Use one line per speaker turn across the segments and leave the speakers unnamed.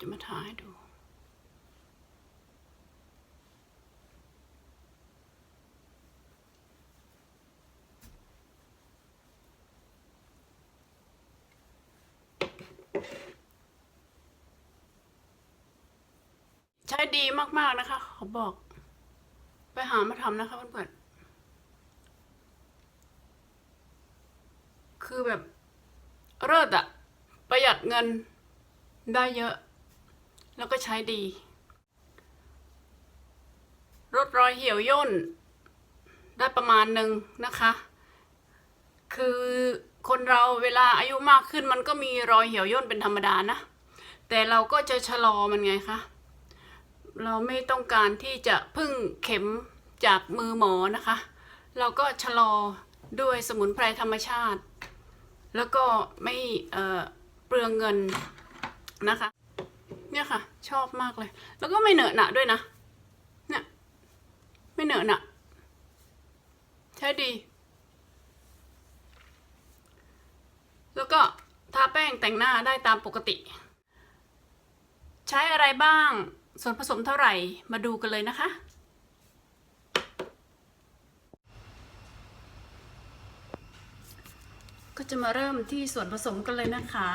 จะมาถ่ายให้ดู ใช้ดีมากๆนะคะขาบอก ไปหามาทำนะคะเพื่อนๆคือแบบเลิศอะประหยัดเงินได้เยอะ แล้วก็ใช้ดี ลดรอยเหี่ยวย่น ได้ประมาณหนึ่งนะคะ คือคนเราเวลาอายุมากขึ้นมันก็มีรอยเหี่ยวย่นเป็นธรรมดานะ แต่เราก็จะชะลอมันไงคะ เราไม่ต้องการที่จะพึ่งเข็มจากมือหมอนะคะ เราก็ชะลอด้วยสมุนไพรธรรมชาติ แล้วก็ไม่เเปลืองเงินนะคะ เนี่ยค่ะ ชอบมากเลย แล้วก็ไม่เหนอะหนะด้วยนะ เนี่ย ไม่เหนอะหนะใช้ดี แล้วก็ทาแป้งแต่งหน้าได้ตามปกติ ใช้อะไรบ้าง ส่วนผสมเท่าไหร่มาดูกันเลยนะคะก็จะมาเริ่มที่ส่วนผสมกันเลยนะคะ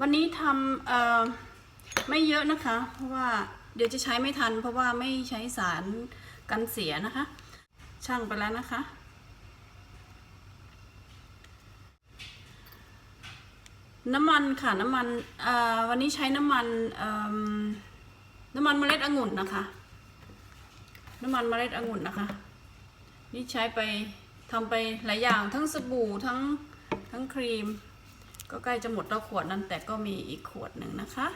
วันนี้ทำเอ่อ ไม่เยอะนะคะ เพราะว่าเดี๋ยวจะใช้ไม่ทัน เพราะว่าไม่ใช้สารกันเสียนะคะ ช่างไปแล้วนะคะ น้ำมันค่ะน้ำมันวันนี้ใช้น้ำมันน้ำมันเมล็ดองุ่นนะคะ น้ำมันเมล็ดองุ่นนะคะ นี่ใช้ไปทำไปหลายอย่างทั้งสบู่ทั้งทั้งครีม ก็ใกล้จะหมดแล้วขวดนั้นแต่ก็มีอีกขวดหนึ่งนะคะ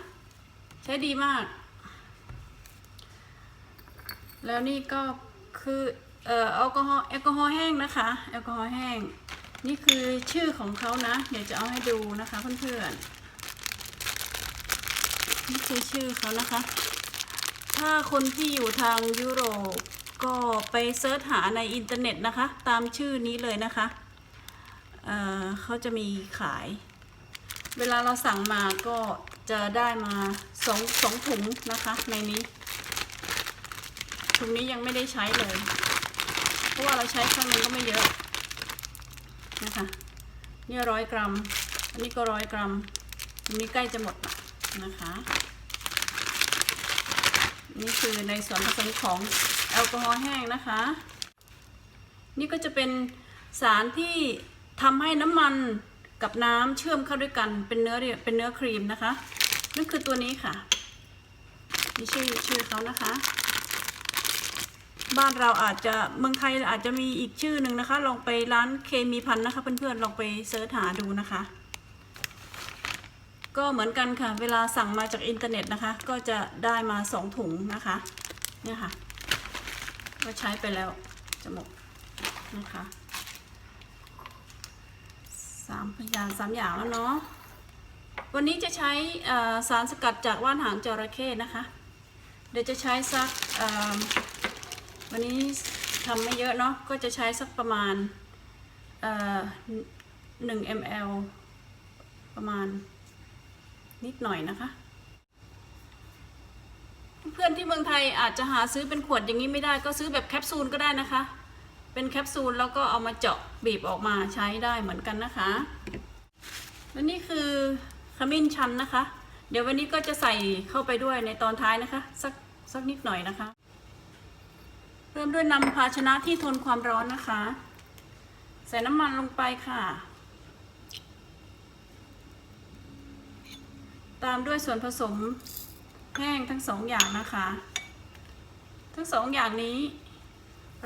ใช้ดีมาก แล้วนี่ก็คือเอ่อแอลกอฮอล์แอลกอฮอล์แห้งนะคะ แอลกอฮอล์แห้ง นี่คือชื่อของเขานะ เดี๋ยวจะเอาให้ดูนะคะเพื่อนๆนี่คือชื่อเขานะคะ ถ้าคนที่อยู่ทางยุโรปก็ไปเซิร์ชหาในอินเทอร์เน็ตนะคะ ตามชื่อนี้เลยนะคะเอ่อเขาจะมีขาย เวลาเราสั่งมาก็ จะได้มาสองสองถุงนะคะ ในนี้ ถุงนี้ยังไม่ได้ใช้เลย เพราะว่าเราใช้ครั้งหนึงก็ไม่เยอะนะคะนี่ร้อยกรัม อันนี้ก็ร้อยกรัม อันนี้ใกล้จะหมดนะคะ นี่คือในส่วนผสมของแอลกอฮอล์แห้งนะคะ นี่ก็จะเป็นสารที่ทำให้น้ำมัน กับน้ำเชื่อมเข้าด้วยกันเป็นเนื้อเรียเป็นเนื้อครีมนะคะนั่นคือตัวนี้ค่ะนี่ชื่อชื่อเขานะคะ บ้านเราอาจจะเมืองไทยอาจจะมีอีกชื่อหนึ่งนะคะ ลองไปร้านเคมีพันนะคะเพื่อนๆลองไปเสิร์ชหาดูนะคะ ก็เหมือนกันค่ะ เวลาสั่งมาจากอินเทอร์เน็ตนะคะ ก็จะได้มาสองถุงนะคะเนี่ยค่ะ ก็ใช้ไปแล้วจะหมดนะคะ สามพยางสามอย่างแล้วเนาะวันนี้จะใช้สารสกัดจากว่านหางจระเข้นะคะ เดี๋ยวจะใช้สักวันนี้ทำไม่เยอะเนาะก็จะใช้สักประมาณหนึ่ง ml ประมาณนิดหน่อยนะคะ เพื่อนที่เมืองไทยอาจจะหาซื้อเป็นขวดอย่างนี้ไม่ได้ก็ซื้อแบบแคปซูลก็ได้นะคะ เป็นแคปซูลแล้วก็เอามาเจาะบีบออกมาใช้ได้เหมือนกันนะคะ และนี่คือขมิ้นชันนะคะ เดี๋ยววันนี้ก็จะใส่เข้าไปด้วยในตอนท้ายนะคะ สักสักนิดหน่อยนะคะ เริ่มด้วยนำภาชนะที่ทนความร้อนนะคะ ใส่น้ำมันลงไปค่ะ ตามด้วยส่วนผสมแห้งทั้งสองอย่างนะคะ ทั้งสองอย่างนี้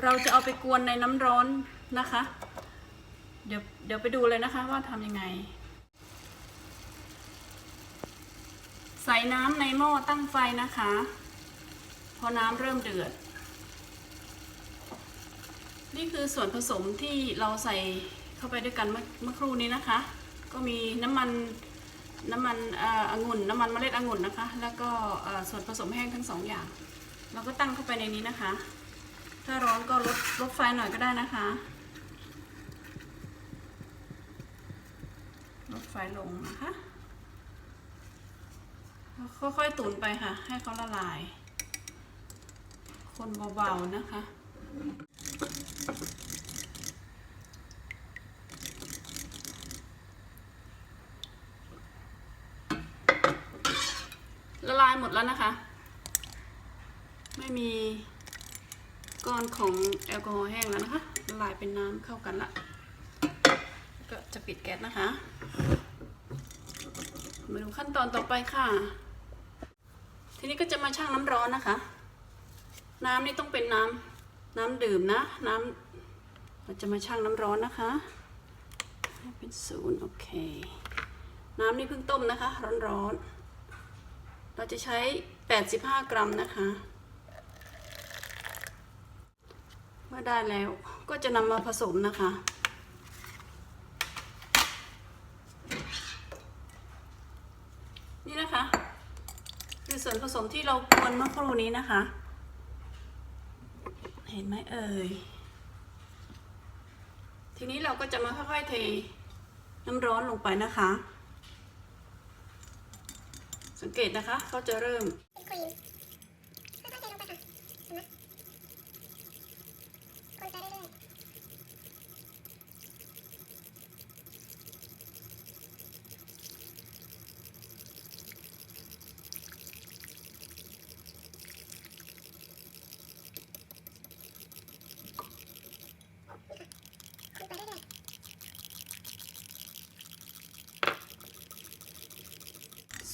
เราจะเอาไปกวนในน้ำร้อนนะคะ เดี๋ยวเดี๋ยวไปดูเลยนะคะว่าทำยังไง ใส่น้ำในหม้อตั้งไฟนะคะ พอน้ำเริ่มเดือด นี่คือส่วนผสมที่เราใส่เข้าไปด้วยกันเมื่อเมื่อครู่นี้นะคะ ก็มีน้ำมันน้ำมันอ่อองุ่นน้ำมันเมล็ดองุ่นนะคะ แล้วก็ส่วนผสมแห้งทั้งสองอย่าง เราก็ตั้งเข้าไปในนี้นะคะ ถ้าร้อนก็ลดลดไฟหน่อยก็ได้นะคะ ลดไฟลงนะคะ ค่อยๆตุนไปค่ะ ให้เขาละลาย คนเบาๆนะคะละลายหมดแล้วนะคะ ไม่มี ก้อนของแอลกอฮอล์แห้งแล้วนะคะละลายเป็นน้ำเข้ากันละก็จะปิดแก๊สนะคะ มาดูขั้นตอนต่อไปค่ะ ทีนี้ก็จะมาชั่งน้ำร้อนนะคะ น้ำนี่ต้องเป็นน้ำน้ำดื่มนะ น้ำเราจะมาชั่งน้ำร้อนนะคะ เป็นศูนย์โอเค น้ำนี่เพิ่งต้มนะคะ ร้อนๆ เราจะใช้ 85 กรัมนะคะ เมื่อได้แล้วก็จะนำมาผสมนะคะ นี่นะคะ คือส่วนผสมที่เรากวนเมื่อครู่นี้นะคะ เห็นไหมเอ่ยทีนี้เราก็จะมาค่อยๆเทน้ำร้อนลงไปนะคะ สังเกตนะคะเขาจะเริ่ม
เป็นครีมค่อยๆเทลงไปค่ะเห็นไหมคนไปเรื่อยๆคนไปเรื่อย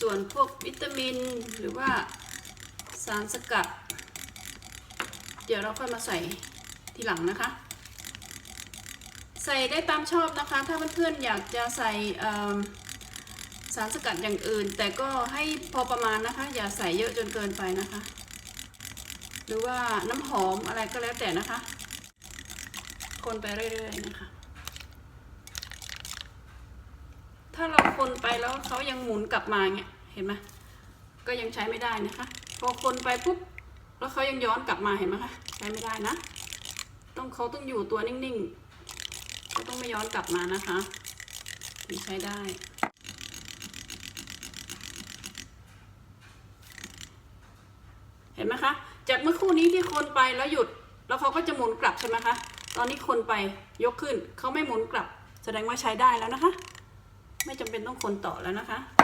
ส่วนพวกวิตามินหรือว่าสารสกัด เดี๋ยวเราค่อยมาใส่ทีหลังนะคะ ใส่ได้ตามชอบนะคะ ถ้าเพื่อนๆอยากจะใส่สารสกัดอย่างอื่น แต่ก็ให้พอประมาณนะคะ อย่าใส่เยอะจนเกินไปนะคะ หรือว่าน้ำหอมอะไรก็แล้วแต่นะคะ คนไปเรื่อยๆนะคะถ้าเราคนไปแล้วเขายังหมุนกลับมาเงี้ย เห็นไหมก็ยังใช้ไม่ได้นะคะ พอคนไปปุ๊บแล้วเขายังย้อนกลับมาเห็นไหมคะใช้ไม่ได้นะ ต้องเขาต้องอยู่ตัวนิ่งๆเขาต้องไม่ย้อนกลับมานะคะถึงใช้ได้เห็นไหมคะ จากเมื่อคู่นี้ที่คนไปแล้วหยุด แล้วเขาก็จะหมุนกลับใช่ไหมคะ ตอนนี้คนไปยกขึ้นเขาไม่หมุนกลับ แสดงว่าใช้ได้แล้วนะคะ ไม่จำเป็นต้องคนต่อแล้วนะคะ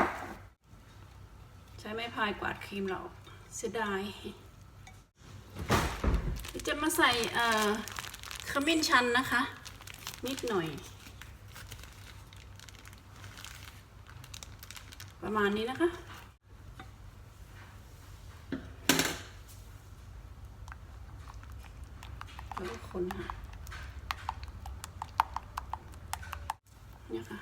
ช้ไม้พายกวาดครีมเราเสียดายจะมาใส่ขมิ้นชันนะคะ นิดหน่อย ประมาณนี้นะคะ แล้วก็คนค่ะเนี่ยค่ะ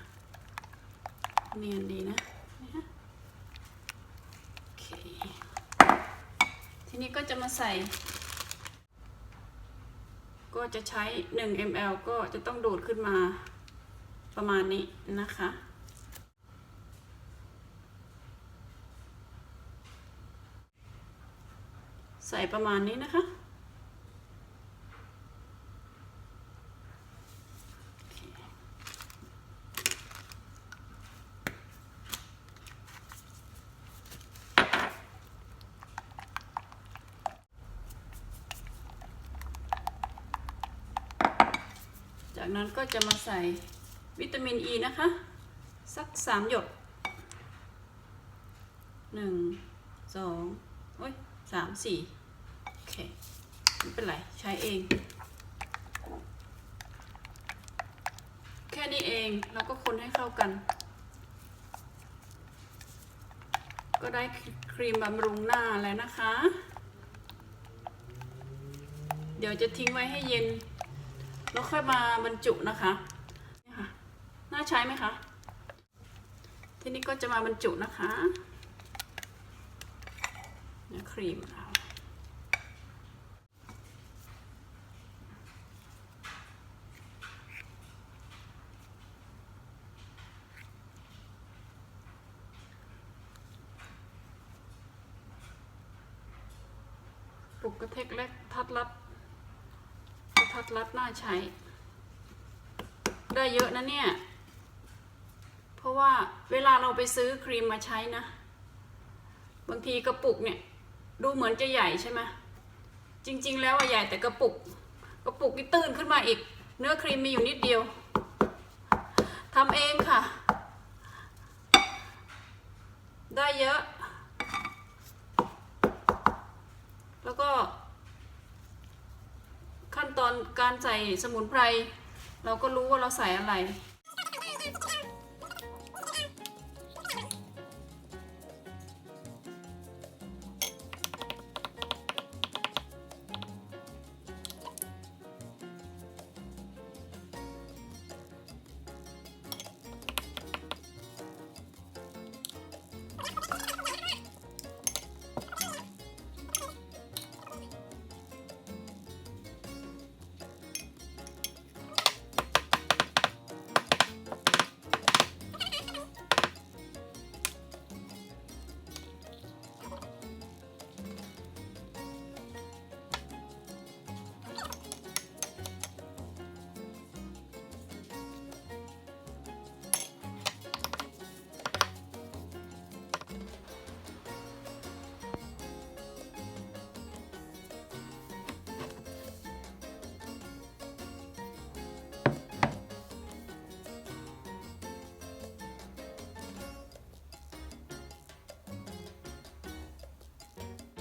เนียนดีนะนะฮะโอเค ที นี้ก็จะมาใส่ ก็จะใช้ 1 ml ก็จะต้องดูดขึ้นมาประมาณนี้นะคะ ใส่ประมาณนี้นะคะ นั้นก็จะมาใส่วิตามินอ e ีนะคะ สักสามหยดหนึ่งสองโอ้ยสามสี่โอเคไม่เป็นไร ใช้เอง แค่นี้เองเราก็คนให้เข้ากัน ก็ได้ครีมบำรุงหน้าแล้วนะคะ เดี๋ยวจะทิ้งไว้ให้เย็น แล้วค่อยมาบรรจุนะคะนี่ค่ะน่าใช้ไหมคะ ทีนี้ก็จะมาบรรจุนะคะเนี่ครีมเราปลุกกระเทกเล็กทัดรัด ดรัดน่าใช้ ได้เยอะนะเนี่ย เพราะว่าเวลาเราไปซื้อครีมมาใช้นะ บางทีกระปุกเนี่ย ดูเหมือนจะใหญ่ใช่ไหมจริง ๆ แล้วอะใหญ่แต่กระปุก กระปุกนี่ตื้นขึ้นมาอีก เนื้อครีมมีอยู่นิดเดียวทำเองค่ะ ได้เยอะ แล้วก็ ขั้นตอนการใส่สมุนไพร เราก็รู้ว่าเราใส่อะไร